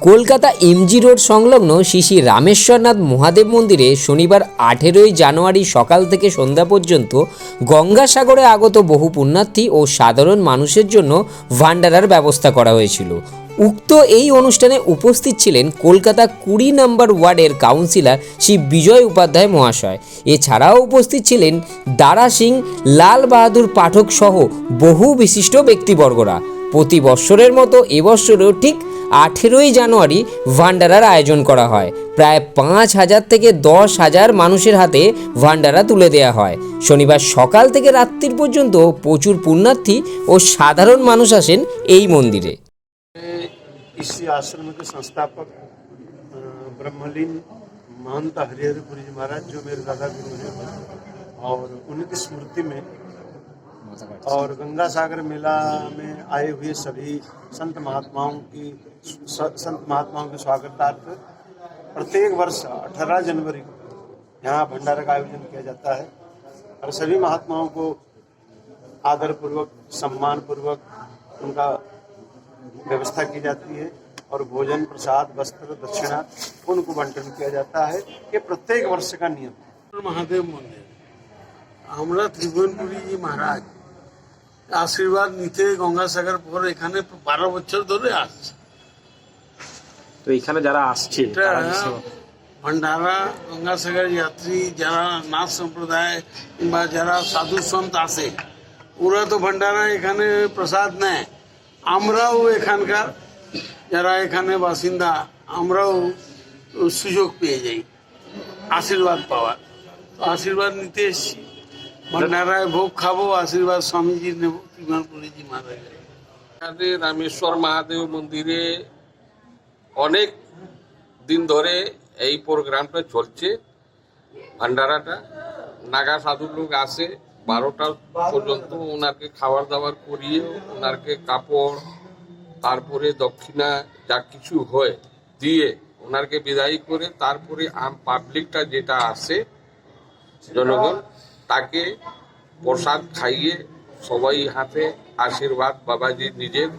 Kolkata MG road সংলগ্ন শ্রী শ্রী রামেশ্বরনাথ মহাদেব মন্দিরে শনিবার আঠেরোই জানুয়ারি সকাল থেকে সন্ধ্যা পর্যন্ত গঙ্গাসাগরে আগত বহু পুণ্যার্থী ও সাধারণ মানুষের জন্য ভান্ডারার ব্যবস্থা করা হয়েছিল। উক্ত এই অনুষ্ঠানে উপস্থিত ছিলেন কলকাতা কুড়ি নম্বর ওয়ার্ডের কাউন্সিলর শ্রী বিজয় উপাধ্যায় মহাশয়। এছাড়াও উপস্থিত ছিলেন দারা সিং, লাল বাহাদুর পাঠক সহ বহু বিশিষ্ট ব্যক্তিবর্গরা। প্রতি বৎসরের মতো এবছরেও ঠিক আঠেরোই জানুয়ারি ভান্ডারার আয়োজন করা হয় প্রায় পাঁচ হাজার থেকে দশ হাজার মানুষের হাতে ভান্ডারা তুলে দেওয়া হয় শনিবার সকাল থেকে রাত্রির পর্যন্ত প্রচুর পুণ্যার্থী ও সাধারণ মানুষ আসেন এই মন্দিরে इस आश्रम के संस्थापक अ, ब्रह्मलीन महंत हरिहरपुरी जी महाराज जो मेरे दादा गुरु हैं और उनकी स्मृति में और गंगा सागर मेला में आए हुए सभी संत महात्माओं की स- संत महात्माओं के स्वागतार्थ प्रत्येक वर्ष 18 जनवरी को यहाँ भंडारा का आयोजन किया जाता है और सभी महात्माओं को आदर पूर्वक सम्मान पूर्वक उनका व्यवस्था की जाती है और भोजन प्रसाद वस्त्र दक्षिणा उनको बंटन किया जाता है ये प्रत्येक वर्ष का नियम है মহাদেব মন্দির আমরা ত্রিভুবনপুরী মহারাজ আশীর্বাদ নিতে গঙ্গাসাগর পর এখানে বারো বছর ধরে আসছে তো এখানে যারা আসছে এটা তারা গঙ্গাসাগর যাত্রী যারা নাথ সম্প্রদায় কিংবা যারা সাধু সন্ত আসে ওরা তো ভণ্ডারা এখানে প্রসাদ নেয়। আমরাও এখানকার যারা এখানে বাসিন্দা আমরাও সুযোগ পেয়ে যাই আশীর্বাদ পাওয়ার। তো আশীর্বাদ নিতে এসছি। ভণ্ডারায় ভোগ খাব আশীর্বাদ স্বামীজির নেব ত্রিমানপুরীজি মহারাজের এখানে রামেশ্বর মহাদেব মন্দিরে অনেক দিন ধরে এই প্রোগ্রামটা চলছে। ভান্ডারাটা, নাগা সাধু লোক আসে, বারোটা পর্যন্ত ওনাকে খাবার দাবার করিয়ে, ওনাকে কাপড়, তারপরে দক্ষিণা যা কিছু হয় দিয়ে ওনাকে বিদায় করে তারপরে আম পাবলিকটা যেটা আসে, জনগণ, তাকে প্রসাদ খাইয়ে সবাই হাতে আশীর্বাদ, বাবাজি নিজের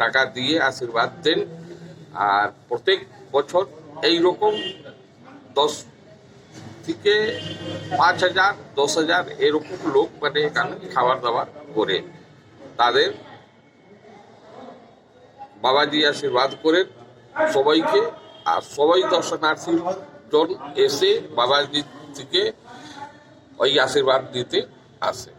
টাকা দিয়ে আশীর্বাদ দেন। আর প্রত্যেক বছর এই রকম দশ থেকে পাঁচ হাজার, দশ হাজার এরকম লোক মানে এখানে খাবার দাবার করে। তাদের বাবাজি আশীর্বাদ করেন সবাইকে আর সবাই দর্শনার্থী জন এসে বাবাজি থেকে ওই আশীর্বাদ দিতে আসে।